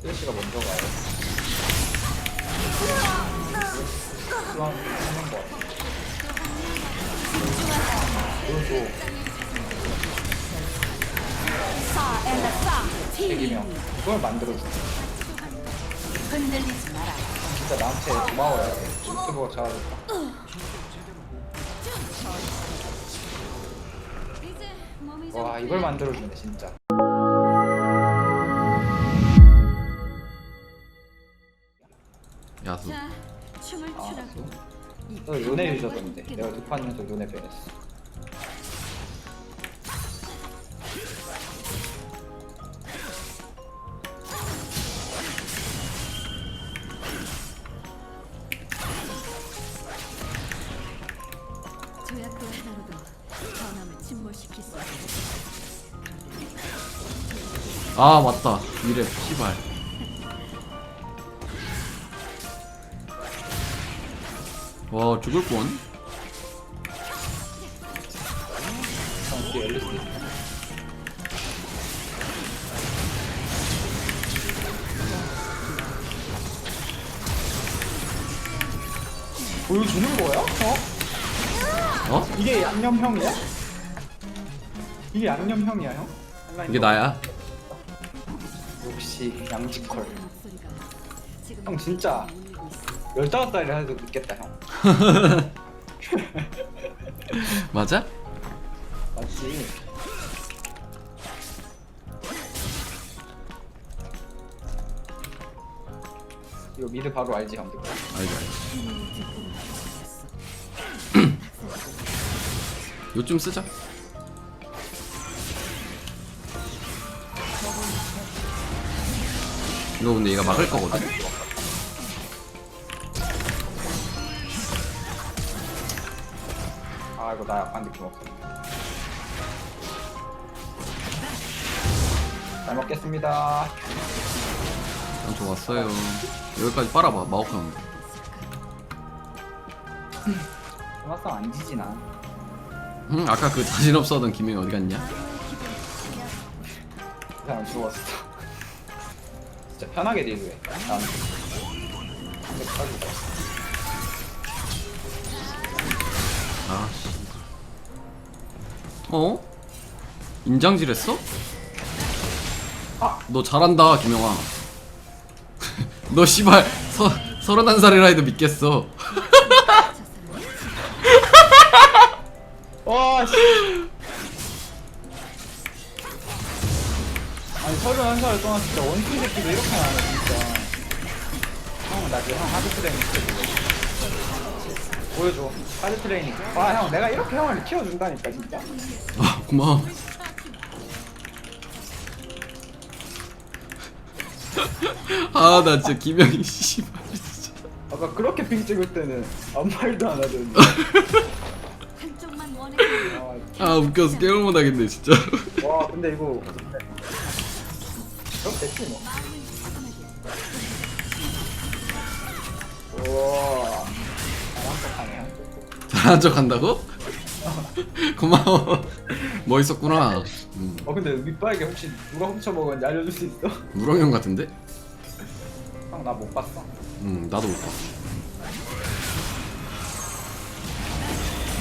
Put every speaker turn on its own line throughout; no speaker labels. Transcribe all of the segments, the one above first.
쓰레쉬가 먼저 가요. 수완 하는 거 같아. 오른쪽 100이면 그걸 만들어줘.
흔들리지 마라.
진짜 나한테 고마워야 돼. 유튜버가 좀와 이걸 만들어주네 진짜.
야수
자, 춤을
아,
추라고.
너 눈에 유저던데. 내가 두판 연속 눈에 변했어.
조약돌 하나로도 전함을 침몰시킬 수 있어.
아 맞다 미래 씨발 와 죽을
뻔수 있어. 보여주는 거야? 어?
어?
이게 양념형이야? 이게 양념형이야 형?
이게 나야
역시 양지컬 형 진짜. 15살이라 해도 믿겠다 형
맞아?
맞지? 이거 미드 바로 알지 형들
알지 알지. 요쯤 쓰자 이거 근데 얘가 막을 거거든
아 이거 나 약간 느낌 없어. 잘 먹겠습니다.
난 좋았어요. 여기까지 빨아봐 마오카 형인데
토마상 안 지지 나?
응 아까 그 자신 없어하던 김영이 어디 갔냐?
그 사람 죽었어. 진짜 편하게 딜해. 난 근데 가지고
아 씨. 어? 인장질 했어?
아!
너 잘한다 김영아 너 씨발 서, 서른한 살이라 해도 믿겠어
와 씨. 아니 서른한 살 동안 진짜 원숭이 새끼도 이렇게 나네 진짜 형나 지금 형 하드 트레이닝 시켜주고 보여줘. 하드 트레이닝. 와형 내가 이렇게 형을 키워준다니까 진짜.
아 고마워. 아 나 진짜 김영희 씨발 진짜.
아까 그렇게 핑 찍을 때는 아무 말도 안 하더니
한쪽만 원해.
아 웃겨서 게임을 못하겠네 진짜
와 근데 이거. 그럼 됐지 뭐 잘한 척
한다고? 고마워 멋있었구나 음,
어 근데 밑바닥에 혹시 누가 훔쳐 먹었는지 알려줄 수 있어?
우렁이 형 같은데?
형 나 못 봤어
음 나도 못 봤어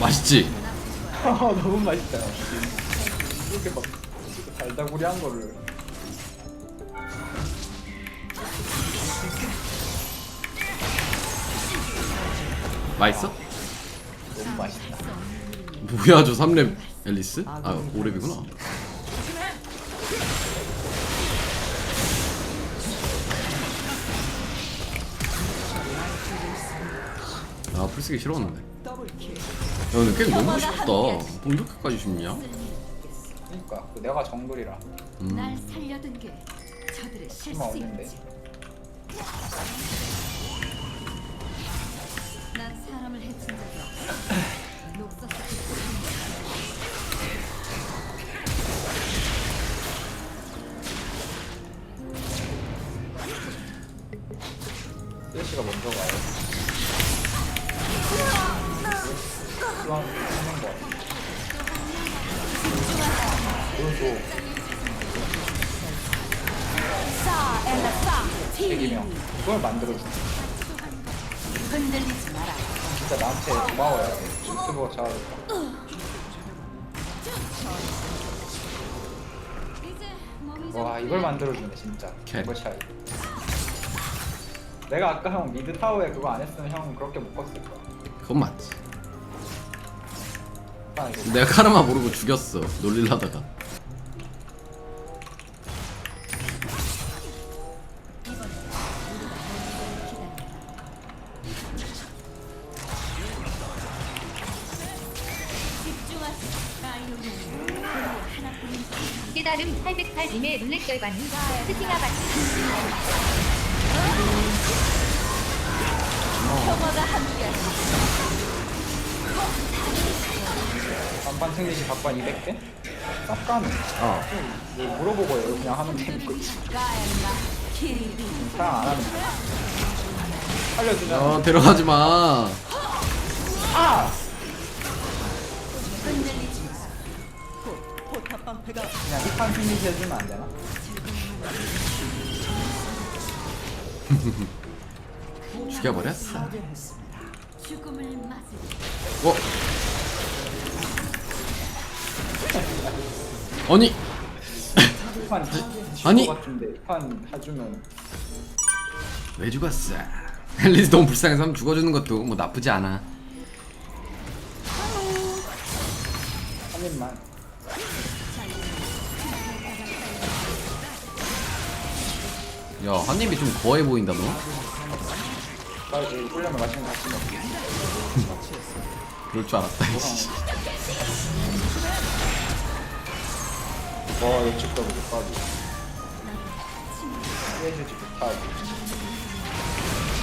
맛있지?
아 너무 맛있다 이렇게 막 이렇게 달다구리한 거를
맛있어?
너무 맛있다
뭐야 저 3렙 앨리스? 아 5렙이구나 아 풀쓰기 싫었는데 야 근데 게임 너무 쉽다 뭐 이렇게까지 쉽냐?
그러니까 그 내가 정글이라
날
음.
살려둔 게 저들의 실수였지.
수완 하는 거
엘라사
책임형 이걸 만들어준다
흔들리지 마라
진짜 나한테 고마워야 돼. 유튜버가 좀와 이걸 만들어주네 진짜.
캐리.
이거 차이 내가 아까 형 미드 타워에 그거 안 했으면 형 그렇게 못 컸을 거야.
그건 맞지 내가 카르마 모르고 죽였어. 놀릴라다가.
깨달음 808님의 룰렛 결과는 스팅아 바트
평화가 함께하시고
반반 승리시 각반 200개? 싹 가는 어뭐 물어보고 요 그냥 하면
가엘라 키리리
사랑 안 하면 돼 살려주자
어, 데려가지 마.
아! 그냥 힙한 승리시 해주면 안 되나?
죽여버렸어.
죽
아니
힙한
아니.
같은데 해주면
왜 죽었어? 앨리스 너무 불쌍해서 한번 죽어주는 것도 뭐 나쁘지 않아.
한 입만
야, 한 입이 좀 거해 보인다 너.
빨리 꿀려면 맛있는 거 같이 먹고
그럴 줄 알았다. 이씨.
와 피해주지 못하고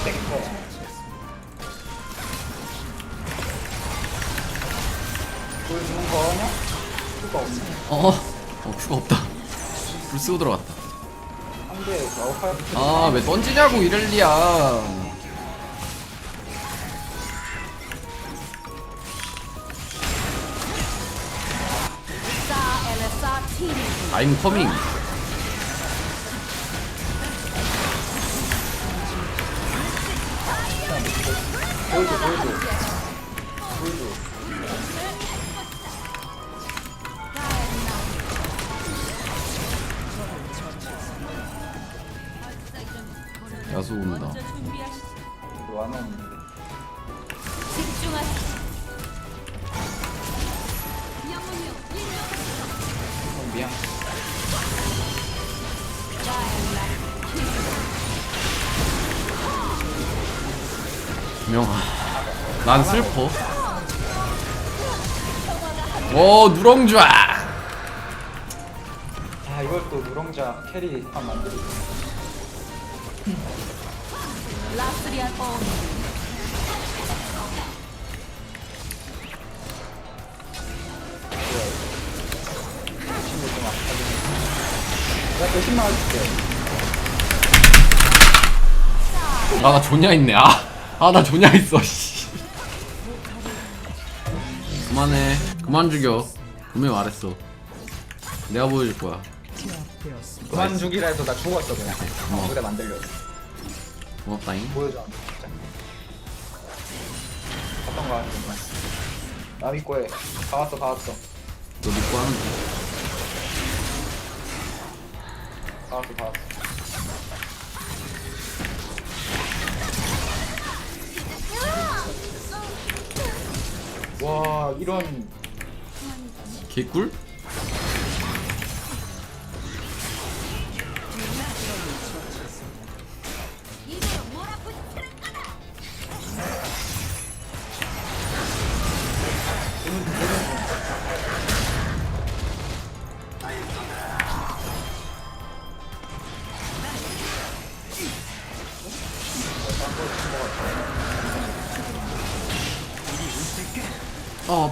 땡거 보여주는 거냐? 수가 없네
어, 어, 큐가 없다. 불 쓰고 들어갔다.
한대 마우카이
아, 왜 던지냐고 이럴리야. I'm coming.
보여줘 보여줘 보여줘
야수 온다.
이거 안 오는데
집중하세요
명아, 난 슬퍼. 오, 누렁좌.
아 이걸 또 누렁자 캐리 한 만들고
라스리안
아파지네 내가 대신 나와줄게
아, 나 조냐 있네. 아, 아, 나 조냐 있어. 씨. 그만해. 그만 죽여. 분명히 말했어. 내가 보여줄 거야.
그만 죽이라 해도 나 죽었어 그냥
어.
그래 만들려고
고맙다잉.
보여줘 진짜 어떤 거 하는데 나 믿고 해다 왔어 다 왔어
너 믿고 하는 거.
다 왔어 다 왔어 와 이런
개꿀?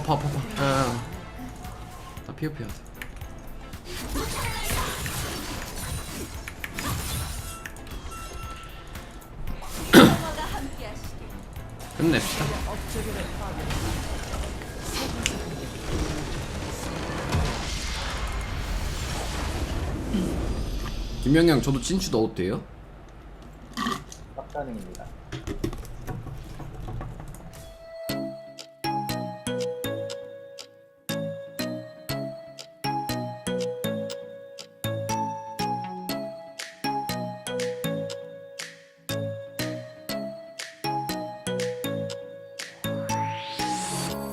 아,
아파, 아파, 아파. 야, 야, 야. 나.
평화가 함께하시길
끝냅시다. 김영양 저도 친추 넣어도 돼요?
가능입니다